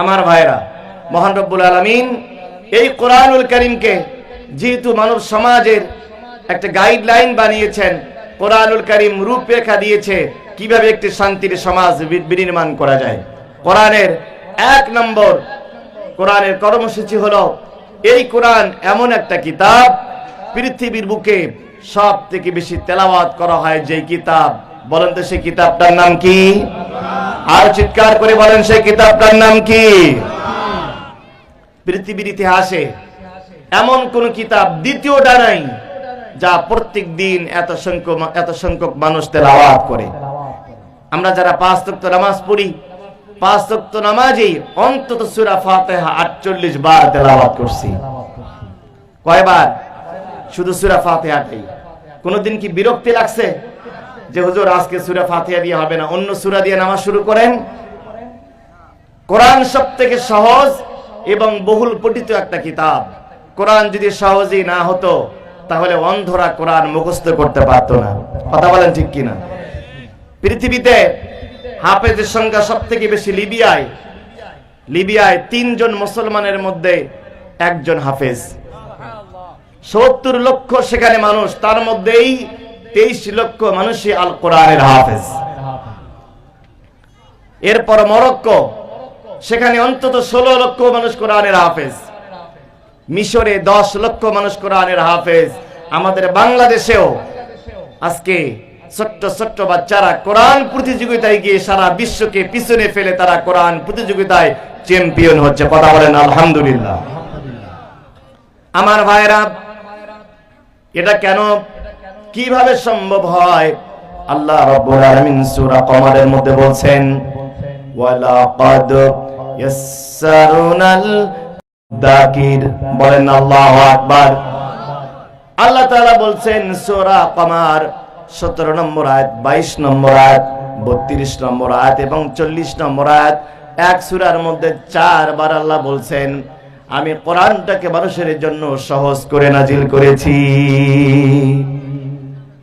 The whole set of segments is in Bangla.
আমার ভাইরা, মহান রব্বুল আলমিন, এই কোরআনুল করিমকে যেহেতু মানব সমাজের একটা গাইডলাইন বানিয়েছেন, কোরআনুল করিম রূপরেখা দিয়েছে, কীভাবে একটি শান্তির সমাজ বিনির্মাণ করা যায়। কোরআনের এক নম্বর কোরআনের কর্মসূচি হলো, এই কোরআন এমন একটা কিতাব, পৃথিবীর বুকে সব থেকে বেশি তেলাওয়াত করা হয় যে কিতাব বলেন তো সেই কিতাবটার নাম কি? আর চিৎকার করে বলেন সেই কিতাবটার নাম কি? পৃথিবীর ইতিহাসে এমন কোন কিতাব দ্বিতীয়টা নাই যা প্রত্যেক দিন এত সংখ্যক এত সংখ্যক মানুষ তেলাওয়াত করে। আমরা যারা পাঁচ তক্ত নামাজ পড়ি, পাঁচ তক্ত নামাজেই অন্তত সুরা ফাতেহা আটচল্লিশ বার তেলাওয়াত করছি। কয়বার? শুধু সুরা ফাতেহাটাই। কোনোদিন কি বিরক্তি লাগছে? যে হুজুর আজকে সুরা ফাতিহা দিয়ে হবে না, অন্য সুরা দিয়ে নামাজ শুরু করেন। কোরআন সব থেকে সহজ এবং বহুল পঠিত একটা কিতাব। কোরআন যদি সহজেই না হতো, তাহলে অন্ধরা কোরআন মুখস্থ করতে পারতো না। কথা বলেন ঠিক কিনা? পৃথিবীতে হাফেজের সংখ্যা সব থেকে বেশি লিবিয়ায়। লিবিয়ায় তিনজন মুসলমানের মধ্যে একজন হাফেজ। সত্তর লক্ষ সেখানে মানুষ, তার মধ্যেই তেইশ লক্ষ মানুষই আল কোরআনের হাফেজ। এরপর মরক্কো, সেখানে অন্তত ষোলো লক্ষ মানুষ কোরআনের হাফেজ। মিশরে দশ লক্ষ মানুষ কোরআনের হাফেজ। আমাদের বাংলাদেশেও আজকে ছোট্ট ছোট্ট বাচ্চারা কোরআন প্রতিযোগিতায় গিয়ে সারা বিশ্বকে পিছনে ফেলে তারা কোরআন প্রতিযোগিতায় চ্যাম্পিয়ন হচ্ছে। কথা বলেন, আলহামদুলিল্লাহ। আমার ভাইরা এটা কেন কীভাবে সম্ভব হয়? আল্লাহ রাব্বুল আলামিন সূরা কমারের মধ্যে বলছেন, ওয়ালাকাদ ইয়াসসারুনাল দাকির। বলেন আল্লাহু আকবার। আল্লাহ তাআলা বলছেন, সূরা কমার 17 নম্বর আয়াত 22 নম্বর আয়াত 32 নম্বর আয়াত এবং 40 নম্বর আয়াত, এক সূরার মধ্যে চারবার আল্লাহ বলছেন, আমি কোরআনটাকে মানুষের জন্য সহজ করে নাজিল করেছি।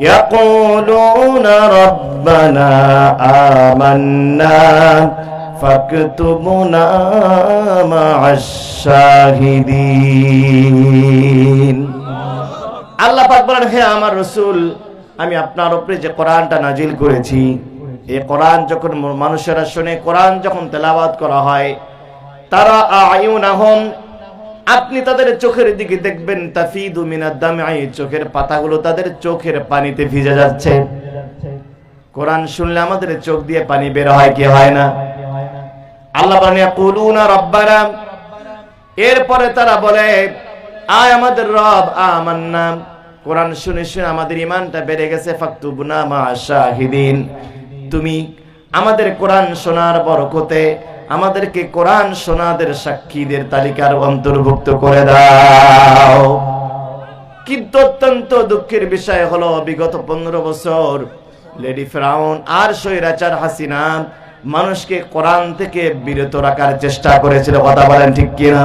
يقولون ربنا آمنا فاكتبنا مع الشاهدين আল্লাহ পাক বলেন হে আমার রসুল আমি আপনার উপরে যে কোরআনটা নাজিল করেছি এই কোরআন যখন মানুষেরা শুনে কোরআন যখন তেলাওয়াত করা হয় তারা আয়ুনাহম আপনি তাদের চোখের দিকে দেখবেন, তাফিদু মিনাদ দামআই, চোখের পাতাগুলো তাদের চোখের পানিতে ভিজে যাচ্ছে। কোরআন শুনলে আমাদের চোখ দিয়ে পানি বের হয় কি হয় না? আল্লাহ বলেন, ইয়াকুলুনা রাব্বানা। এরপরে তারা বলে, আয় আমাদের রব, আমান্না। কোরআন শুনে শুনে আমাদের ইমানটা বেড়ে গেছে, ফাকতুবনা মা শাহিদিন। তুমি আমাদের কোরআন শোনার বরকতে আমাদেরকে কোরআন সোনাদের সাক্ষীদের তালিকার অন্তর্ভুক্ত করে দাও। কিন্তু অত্যন্ত দুঃখের বিষয় হলো, বিগত পনেরো বছর লেডি ফ্রাউন আর সৈরাচার হাসিনা মানুষকে কোরআন থেকে বিরত রাখার চেষ্টা করেছিল। কথা বলেন ঠিক কিনা?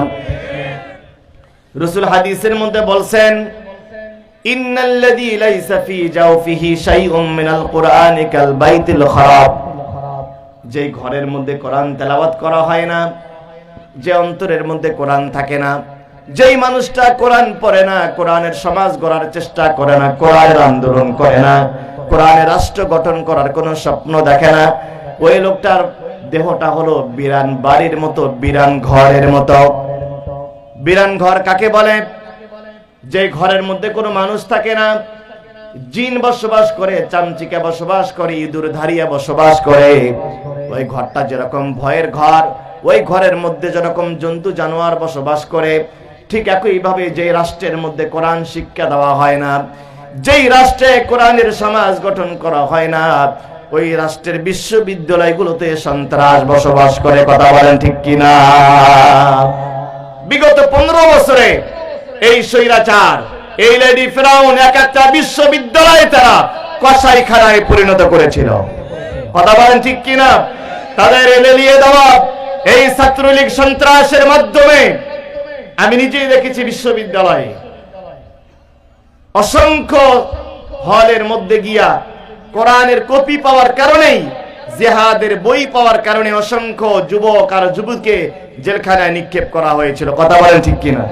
রসুল হাদিসের মধ্যে বলছেন, ইন্নাল্লাযী লাইসা ফি জাওফিহি শাইউম মিনাল কুরআনি কাল বাইতিল খারাব। যে ঘরের মধ্যে কোরআন তেলাওয়াত করা হয় না, যে অন্তরের মধ্যে কোরআন থাকে না, যেই মানুষটা কোরআন পড়ে না, কোরআনের সমাজ গড়ার চেষ্টা করে না, কোরআনের আন্দোলন করে না, কোরআনের রাষ্ট্র গঠন করার কোনো স্বপ্ন দেখে না, ওই লোকটার দেহটা হলো বিরান বাড়ির মতো, বিরান ঘরের মতো। বিরান ঘর কাকে বলে? যে ঘরের মধ্যে কোনো মানুষ থাকে না জিন বসবাস করে, চামচিকা বসবাস করে, ইঁদুর ধারিয়া বসবাস করে। ওই ঘরটা যেরকম ভয়ের ঘর, ওই ঘরের মধ্যে যেরকম জন্তু জানোয়ার বসবাস করে, ঠিক একইভাবে যে রাষ্ট্রের মধ্যে কোরআন শিক্ষা দেওয়া হয় না, যেই রাষ্ট্রে কোরআনের সমাজ গঠন করা হয় না, ওই রাষ্ট্রের বিশ্ববিদ্যালয়গুলোতে সন্ত্রাস বসবাস করে, কথা বলেন ঠিক কিনা? বিগত পনেরো বছরে এই স্বৈরাচার এই লেডি ফেরাউন এক একটা বিশ্ববিদ্যালয়ে তারা কসাইখানায় পরিণত করেছিল। কথা বলেন ঠিক কিনা? তাদের এলেলিয়ে দেওয়া এই ছাত্রলীগ সন্ত্রাসের মাধ্যমে আমি নিজেই দেখেছি বিশ্ববিদ্যালয়ে। অসংখ্য হলের মধ্যে গিয়া কোরআনের কপি পাওয়ার কারণেই, জেহাদের বই পাওয়ার কারণে অসংখ্য যুবক আর যুবককে জেলখানায় নিক্ষেপ করা হয়েছিল। কথা বলেন ঠিক কিনা?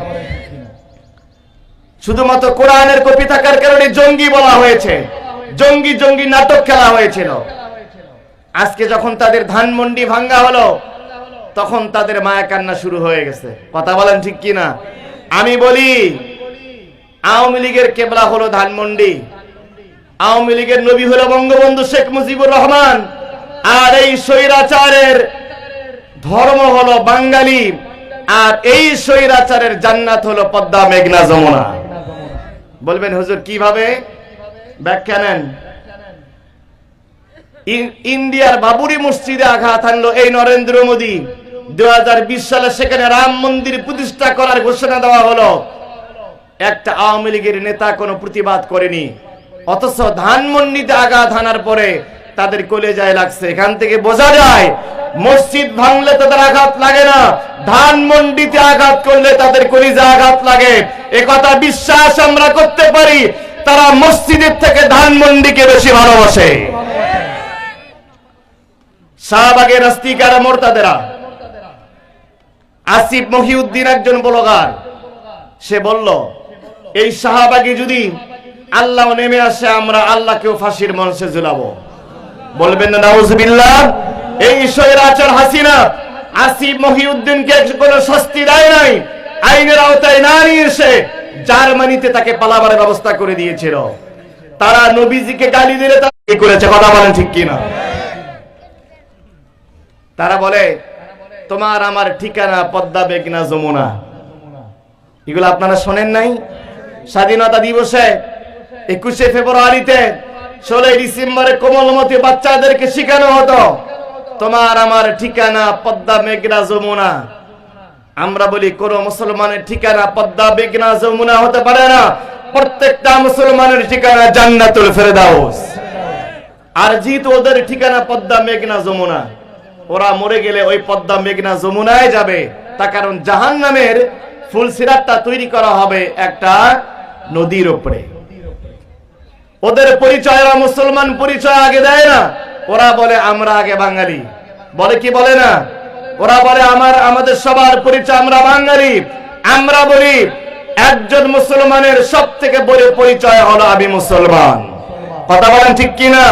শুধুমাত্র কোরআনের কপি থাকার কারণে জঙ্গি বলা হয়েছে। জঙ্গি জঙ্গি নাটক খেলা হয়েছিল। আজকে যখন তাদের ধানমন্ডি ভাঙ্গা হলো, তখন তাদের মায়া কান্না শুরু হয়ে গেছে। কথা বলেন ঠিক কিনা আমি বলি, আওয়ামী লীগের কেবলা হলো ধানমন্ডি। আওয়ামী লীগের নবী হলো বঙ্গবন্ধু শেখ মুজিবুর রহমান। আর এই স্বৈরাচারের ধর্ম হলো বাঙালি। আর এই স্বৈরাচারের জান্নাত হলো পদ্মা মেঘনা যমুনা। বলবেন, হুজুর, কীভাবে? ব্যাখ্যা নেন। ইন্ডিয়ার বাবুরি মসজিদে আঘাত আনলো এই নরেন্দ্র মোদী। দুই সালে সেখানে রাম মন্দির প্রতিষ্ঠা করার ঘোষণা দেওয়া হলো। একটা আওয়ামী লীগের নেতা কোনো প্রতিবাদ করেনি। অথচ ধানমন্ডিতে আঘাত হানার পরে তাদের কলেজায় লাগছে। এখান থেকে বোঝা যায় মসজিদ ভাঙলে তাদের আঘাত লাগে না। ধানমন্ডিতে আঘাত করলে তাদের কলিজা আঘাত লাগে। কথা বিশ্বাস আমরা করতে পারি, তারা মসজিদের থেকে ধানমন্ডিকে বেশি ভালোবাসে। শাহবাগের মোরতাদেরা। আসিফ মহিউদ্দিন একজন ব্লগার। সে বলল, এই শাহবাগে যদি আল্লাহ নেমে আসে, আমরা আল্লাহকেও ফাঁসির মঞ্চে ঝুলাবো। বলবেন না নাউজুবিল্লাহ। এই স্বৈরাচার হাসিনা, আসিফ মহিউদ্দিনকে কোনো শাস্তি দেয় নাই, আইনের আওতায় না নিয়ে এসে জার্মানিতে তাকে পালাবার ব্যবস্থা করে দিয়েছিল। তারা নবীজিকে গালি দিলে তারা কি করেছে কথা বলেন ঠিক কিনা? তারা বলে, তোমার আমার ঠিকানা পদ্মা বেগনা যমুনা। এগুলো আপনারা শোনেন নাই? স্বাধীনতা দিবসে একুশে ফেব্রুয়ারিতে ষোলোই ডিসেম্বরে কোমলমতি বাচ্চাদেরকে শিখানো হতো। তোমার আমার ঠিকানা পদ্মা মেঘনা যমুনা। আমরা বলি, কোন মুসলমানের ঠিকানা পদ্মা মেঘনা যমুনা হতে পারে না। প্রত্যেকটা মুসলমানের ঠিকানা জান্নাতুল আর যেহেতু ওদের ঠিকানা পদ্মা মেঘনা যমুনা, ওরা মরে গেলে ওই পদ্মা মেঘনা যমুনায় যাবে। তা কারণ জাহান নামের ফুল সিরাতটা তৈরি করা হবে একটা নদীর উপরে। ওদের পরিচয় মুসলমান পরিচয় আগে দেয় না। ওরা বলে, আমরা আগে বাঙালি। বলে কি বলে না? ওরা বলে, আমার, আমাদের সবার পরিচয় আমরা বাঙালি। আমরা বলি, একজন মুসলমানের সব থেকে বড় পরিচয় হলো আমি মুসলমান। কথা বলেন ঠিক কি না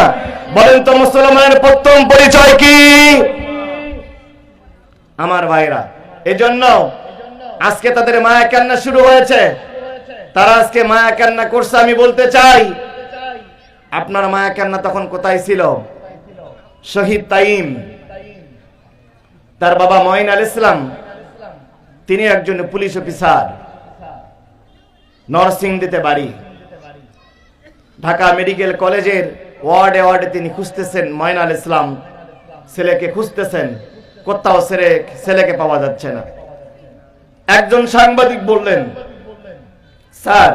বলেন তো, মুসলমানের প্রথম পরিচয় কি? আমার ভাইরা, এজন্য আজকে তাদের মায়া কান্না শুরু হয়েছে। তারা আজকে মায়া কান্না করছে, আমি বলতে চাই, আপনার মায়া কান্না তখন কোথায় ছিল? শহীদ তাইম, তার বাবা মঈন আল ইসলাম, তিনি একজন পুলিশ অফিসার, নরসিংদীতে বাড়ি। ঢাকা মেডিকেল কলেজের ওয়ার্ডে ওয়ার্ডে তিনি খুঁজতেছেন মঈন আল ইসলাম, ছেলেকে খুঁজতেছেন, কোথাও ছেলে, ছেলেকে পাওয়া যাচ্ছে না। একজন সাংবাদিক বললেন, স্যার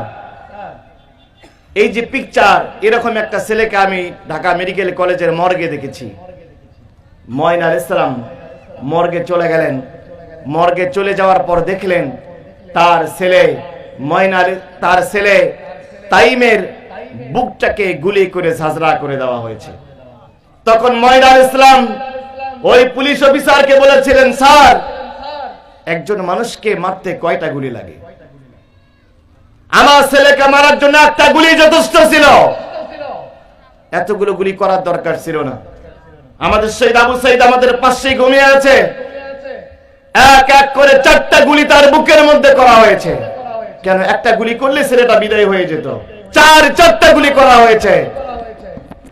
এই যে পিকচার এরকম একটা ছেলেকে আমি ঢাকা মেডিকেল কলেজের মর্গে দেখেছি। ময়ন আল ইসলাম মর্গে চলে গেলেন। মর্গে চলে যাওয়ার পর দেখলেন তার ছেলে ময়ন আল তার ছেলে তাইমের বুকটাকে গুলি করে ঝাঁঝরা করে দেওয়া হয়েছে। তখন ময়ন আল ইসলাম ওই পুলিশ অফিসারকে বলেছিলেন, স্যার, একজন মানুষকে মারতে কয়টা গুলি লাগে? আমার ছেলেকে মারার জন্য একটা গুলি যথেষ্ট ছিল। এতগুলো গুলি করার দরকার ছিল না। আমাদের শহীদ আবু সাইদ আমাদের পাশে ঘুমিয়ে আছে। এক এক করে চারটা গুলি তার বুকের মধ্যে করা হয়েছে। কেন একটা গুলি করলে ছেলেটা বিদায় হয়ে যেত? চার, চারটা গুলি করা হয়েছে।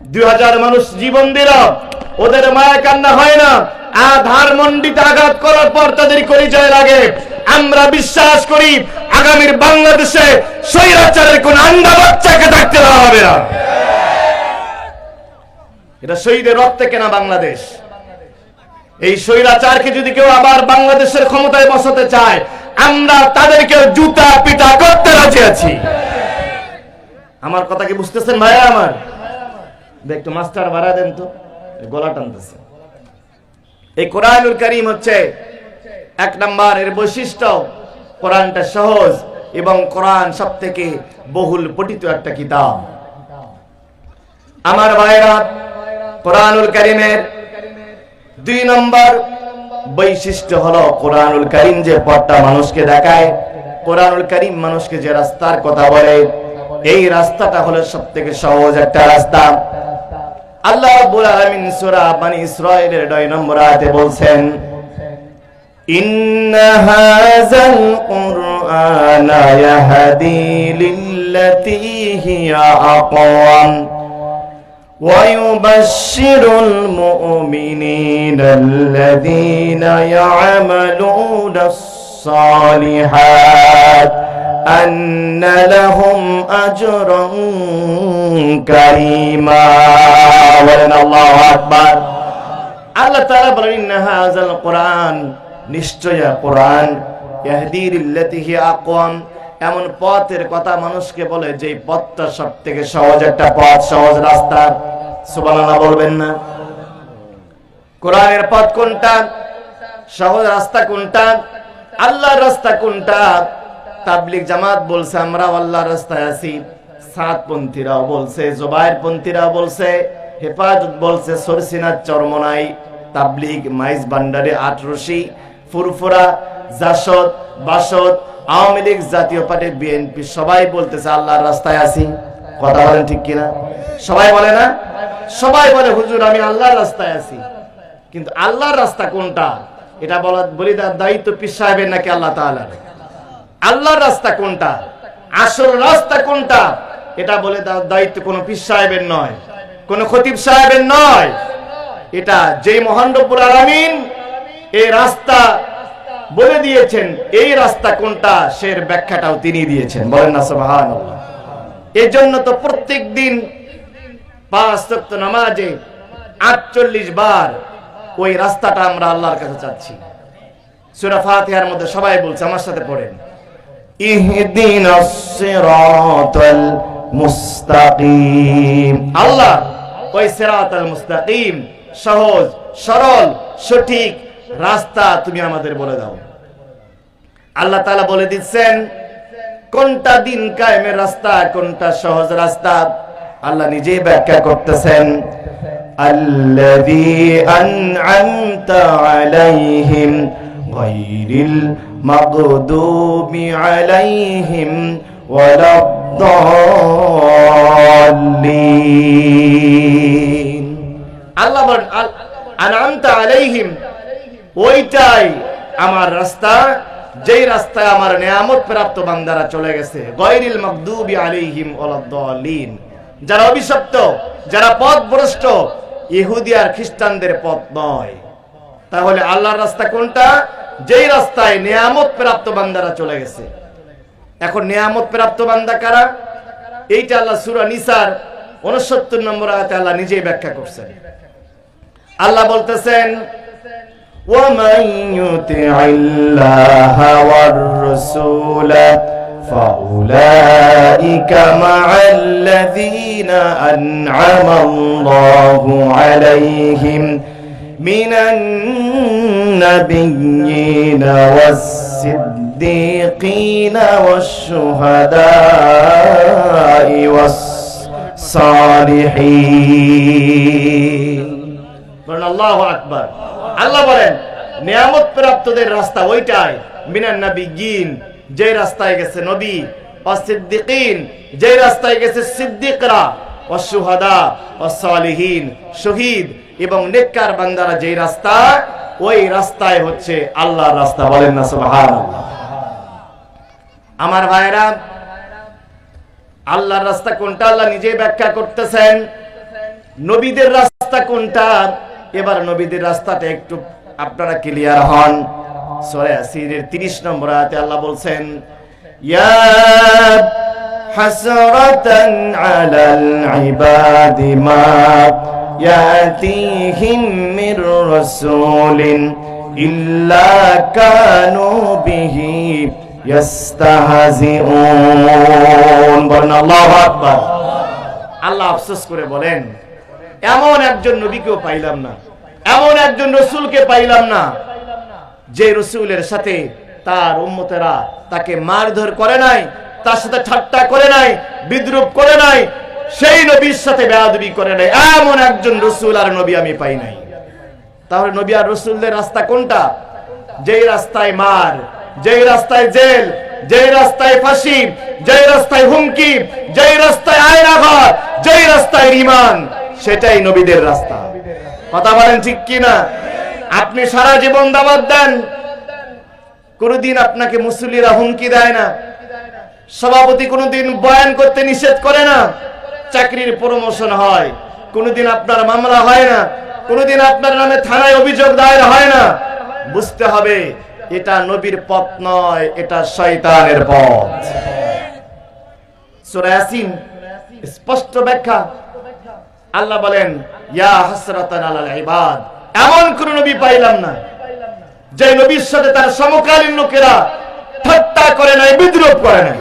দুই হাজার মানুষ জীবন দিল। ওদের মায়া কান্না হয় না। আধার মন্ডিতে আঘাত করার পর তাদের পরিচয় লাগে। আমরা বিশ্বাস করি, আগামীর বাংলাদেশে স্বৈরাচারের কোন আন্ডা বাচ্চাকে থাকতে দেওয়া হবে না। এটা শহীদের রক্তে কেনা বাংলাদেশ। এই স্বৈরাচারকে যদি কেউ আবার বাংলাদেশের ক্ষমতায় বসাতে চায়, আমরা তাদেরকে জুতা পিটা করতে বেঁচে আছি। আমার কথা কি বুঝতেছেন ভাইয়া আমার? একটু মাস্টার বাড়া দেন তো। গলা টানতেছে। এই কোরআনুল করিম হচ্ছে এক নাম্বার এর বৈশিষ্ট্য। কোরআনটা সহজ এবং কোরআন সব থেকে বহুল পঠিত একটা কিতাব। আমার ভাইরা, কোরআনুল করিমের দুই নম্বর বৈশিষ্ট্য হলো কোরআনুল করিম যে পথটা মানুষকে দেখায়। কোরআনুল করিম মানুষকে যে রাস্তার কথা বলে, এই রাস্তাটা হলো সব থেকে সহজ একটা রাস্তা। আল্লাহ রাব্বুল আলামিন সূরা বানি ইসরাঈলের 9 নম্বর আয়াতে বলছেন إن هذا القرآن يهدي للتي هي أقوم ويبشر المؤمنين الذين يعملون الصالحات أن لهم أجرا كريما ولنا الله أكبر আল্লাহ তাআলা বলেন ইন্না হাযাল কোরআন নিশ্চয় কোরআন ইয়াহদি লিল্লাতি হিয়া আকওয়াম এমন পথের কথা মানুষকে বলে যে পথটা সব থেকে সহজ একটা পথ সহজ রাস্তা সুবহানাল্লাহ বলবেন না কোরআনের পথ কোনটা সহজ রাস্তা কোনটা আল্লাহর রাস্তা কোনটা তাবলিগ জামাত বলছে, আমরা আল্লাহর রাস্তায় আছি। সাতপন্থীরাও বলছে জোবায়ের পন্থীরাও বলছে, হেফাজত বলছে, সরসিনার চরমনাই তাবলিগ, মাইজ ভান্ডারে আটরশি ফুরফুরা, জাসদ, বাসদ, আওয়ামী লীগ জাতীয় পার্টি, বিএনপি, সবাই বলতেছে, আল্লাহর রাস্তায় আছি। কথা বলেন ঠিক কিনা? সবাই বলে না? সবাই বলে, হুজুর, আমি আল্লাহর রাস্তায় আছি। কিন্তু আল্লাহর রাস্তা কোনটা? এটা বলা দায়িত্ব পীর সাহেবের নাকি আল্লাহ তাআলার? আল্লাহর রাস্তা কোনটা? আসল রাস্তা কোনটা? এটা বলে দায়িত্ব কোনো পীর সাহেবের নয়, কোন খতিব সাহেবের নয়। এটা যেই মহান রব্বুল আলামিন এই রাস্তা বলে দিয়েছেন, এই রাস্তা কোনটা? সের ব্যাখ্যাটাও তিনি দিয়েছেন। বলেন না এই জন্য তো প্রত্যেক দিন পাঁচ নামাজে আটচল্লিশ বার ওই রাস্তাটা আমরা আল্লাহর কাছে চাচ্ছি। সূরা মধ্যে সবাই বলছে, আমার সাথে পড়েন। ইহদিনাস সিরাতাল মুস্তাকিম আল্লাহ ওই সিরাতাল মুস্তাকিম সহজ সরল সঠিক রাস্তা তুমি আমাদের বলে দাও আল্লাহ তাআলা বলে দিচ্ছেন কোনটা দিন কায়েমের রাস্তা কোনটা সহজ রাস্তা আল্লাহ নিজেই ব্যাখ্যা করতেছেন الذي أنعمت عليهم غير المغضوب عليهم ولا الضالين আল্লাহ বলেন আল- আনআমতা আলাইহিম ওইটাই আমার রাস্তা যেই রাস্তায় আমার নিয়ামত প্রাপ্ত বান্দারা চলে গেছে গয়রিল মাগদুবি আলাইহিম ওয়ালাদ-দাল্লিন যারা অভিশপ্ত যারা পথভ্রষ্ট ইহুদি আর খ্রিস্টানদের পথ নয় তাহলে আল্লাহর রাস্তা কোনটা যেই রাস্তায় নিয়ামত প্রাপ্ত বান্দারা চলে গেছে এখন নিয়ামত প্রাপ্ত বান্দা কারা এইটা আল্লাহ সূরা নিসার 69 নম্বর আয়াতে আল্লাহ নিজেই ব্যাখ্যা করছেন আল্লাহ বলতেছেন ومن يطع الله والرسول فأولئك مع الذين أنعم الله عليهم من النبيين والصديقين والشهداء والصالحين বলেন আল্লাহ আকবার আল্লাহ বলেন নিয়ামত প্রাপ্তদের রাস্তা ওইটাই মিনান নবীন যে রাস্তায় গেছে নবী অসিদ্দিকিন যে রাস্তায় গেছে সিদ্দিকরা অসুহাদা অসালিহীন শহীদ এবং নেককার বান্দারা যেই রাস্তা, ওই রাস্তায় হচ্ছে আল্লাহর রাস্তা। বলেন না, সুবহানাল্লাহ। আমার ভাইরা আল্লাহর রাস্তা কোনটা? আল্লাহ নিজেই ব্যাখ্যা করতেছেন। নবীদের রাস্তা কোনটা? এবার নবীদের রাস্তাটা একটু আপনারা ক্লিয়ার হন। সূরা ইয়াসিনের 30 নম্বর আয়াতে আল্লাহ বলছেন, ইয়া হাসরাতান আলাল ইবাদি মা ইয়াতিহিম মির রাসূলিন ইল্লা কানু বিহি ইয়াস্তাহজিউন। বলেন, আল্লাহু আকবার। আল্লাহ আফসোস করে বলেন, এমন একজন নবীকেও পাইলাম না, এমন একজন রসুলকে পাইলাম না, যে রসুলের সাথে তার উম্মতেরা তাকে মারধর করে নাই, তার সাথে ঠাট্টা করে নাই, বিদ্রুপ করে নাই সেই নবীর সাথে বেয়াদবি করে নাই। এমন একজন রসুল আর নবী আমি পাই নাই। তাহলে নবী আর রসুলদের রাস্তা কোনটা? যেই রাস্তায় মার, যেই রাস্তায় জেল, যেই রাস্তায় ফাঁসি, যেই রাস্তায় হুমকি, যেই রাস্তায় আয়নাঘর যেই রাস্তায় রিমান সেটাই নবীদের রাস্তা। কথা বলেন ঠিক কি না আপনি সারা জীবন দাবাত দেন। কোনদিন আপনাকে মুসল্লিরা হুমকি দেয় না। সভাপতি কোনদিন বয়ান করতে নিষেধ করে না। চাকরির প্রমোশন হয়। কোনদিন আপনার মামলা হয় না, কোনদিন আপনার নামে থানায় অভিযোগ দায়ের হয় না। বুঝতে হবে, এটা নবীর পথ নয়, এটা শয়তানের পথ। সূরা ইয়াসিন, স্পষ্ট ব্যাখ্যা। আল্লাহ বলেন, ইয়া হাসরাতান আলাল ইবাদ। এমন কোন নবী পাইলাম না, যে নবীর সাথে তার সমকালীন লোকেরা ঠাট্টা করে নাই বিদ্রোহ করে নাই।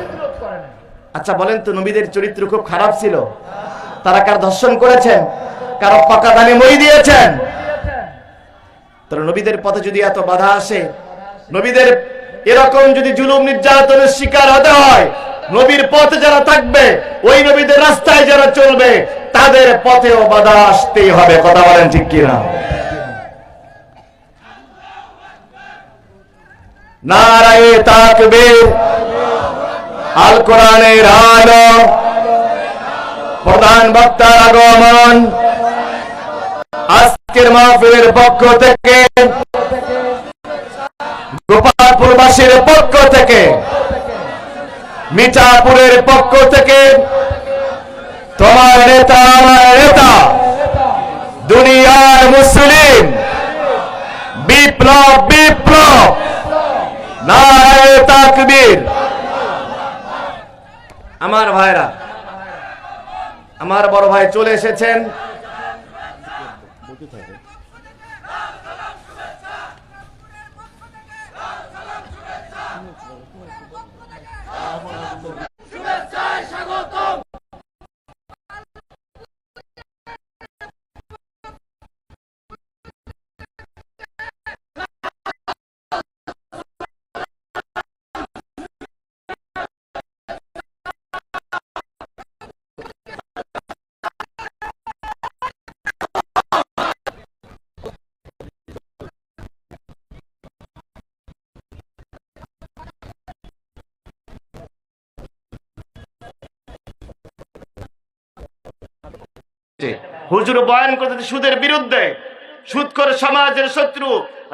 আচ্ছা বলেন তো, নবীদের চরিত্র খুব খারাপ ছিল। তারা কার ধর্ষণ করেছেন? কারও পাকা দানে মই দিয়েছেন? তাহলে নবীদের পথে যদি এত বাধা আসে, নবীদের এরকম যদি জুলুম, নির্যাতনের শিকার হতে হয়, নবীর পথে যারা থাকবে, ওই নবীদের রাস্তায় যারা চলবে, তাদের পথেও বাধা আসতেই হবে। কথা বলেন ঠিক কিনা? নারায়ে তাকবীর। আল কোরআনের আলো। প্রধান বক্তার আগমন। আজকের মাহফিলের পক্ষ থেকে, গোপালপুরবাসীর পক্ষ থেকে, মিঠাপুরের পক্ষ থেকে, তোমার নেতা, আমার নেতা, দুনিয়ার মুসলিম, বিপ্লব বিপ্লব, নারায়ে তাকবীর। আমার ভাইরা আমার বড় ভাই চলে এসেছেন। হুজুর বয়ান করতে সুদের বিরুদ্ধে, সুদ করে সমাজের শত্রু,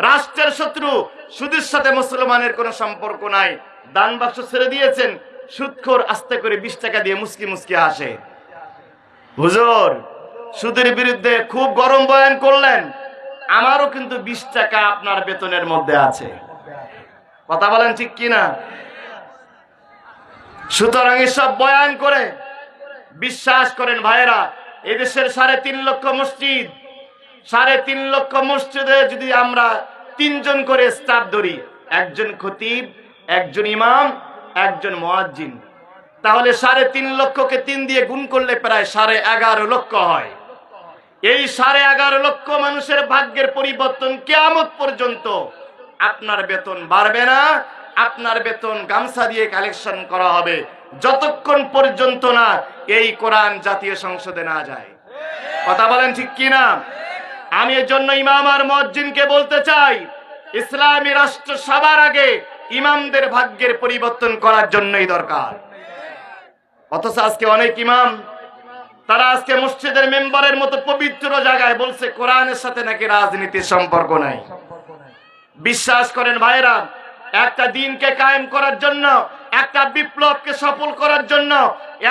রাষ্ট্রের শত্রু, সুদের সাথে মুসলমানের কোনো সম্পর্ক নাই। দান বাক্স ছেড়ে দিয়েছেন, সুদখোর আস্তে করে বিশ টাকা দিয়ে মুসকি মুসকি আসে হুজুর, সুদের বিরুদ্ধে খুব গরম বয়ান করলেন, আমারও কিন্তু বিশ টাকা আপনার বেতনের মধ্যে আছে। কথা বলেন ঠিক কিনা? সুতরাং এসব বয়ান করে বিশ্বাস করেন ভাইয়েরা এদেশের সাড়ে তিন লক্ষ মসজিদ। সাড়ে তিন লক্ষ মসজিদে যদি আমরা তিনজন করে স্টাফ ধরি, একজন খতিব, একজন ইমাম, একজন মোয়াজ্জিন, তাহলে সাড়ে তিন লক্ষকে তিন দিয়ে গুণ করলে প্রায় সাড়ে এগারো লক্ষ হয়। এই সাড়ে এগারো লক্ষ মানুষের ভাগ্যের পরিবর্তন কেয়ামত পর্যন্ত আপনার বেতন বাড়বে না, আপনার বেতন গামছা দিয়ে কালেকশন করা হবে। যতক্ষণ পর্যন্ত না এই কোরআন জাতীয় সংসদে না যায়। কথা বলেন ঠিক কি না আমি এর জন্য ইমাম আর মজ্জিনকে বলতে চাই, ইসলামী রাষ্ট্র সবার আগে ইমামদের ভাগ্যের পরিবর্তন করার জন্যই দরকার। অথচ আজকে অনেক ইমাম, তারা আজকে মসজিদের মেম্বারের মতো পবিত্র জায়গায় বলছে, কোরআনের সাথে নাকি রাজনীতির সম্পর্ক নাই। বিশ্বাস করেন ভাইরা একটা দিনকে কায়েম করার জন্য একটা বিপ্লবকে সফল করার জন্য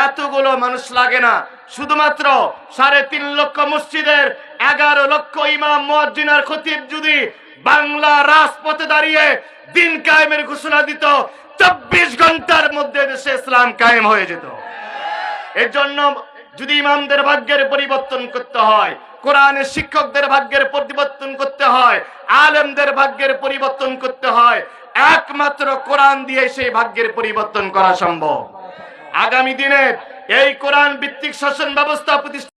এতগুলো মানুষ লাগে না। শুধুমাত্র সাড়ে তিন লক্ষ মসজিদের এগারো লক্ষ ইমাম মজ্জিনার খতিব যদি বাংলা রাজপথে দাঁড়িয়ে দিন কায়েমের ঘোষণা দিত, চব্বিশ ঘণ্টার মধ্যে দেশে ইসলাম কায়েম হয়ে যেত। এর জন্য যদি ইমামদের ভাগ্যের পরিবর্তন করতে হয়, কোরআনের শিক্ষকদের ভাগ্যের পরিবর্তন করতে হয়, আলেমদের ভাগ্যের পরিবর্তন করতে হয় একমাত্র কোরআন দিয়ে সেই ভাগ্যের পরিবর্তন করা সম্ভব। আগামী দিনে এই কোরআন ভিত্তিক শাসন ব্যবস্থা প্রতিষ্ঠা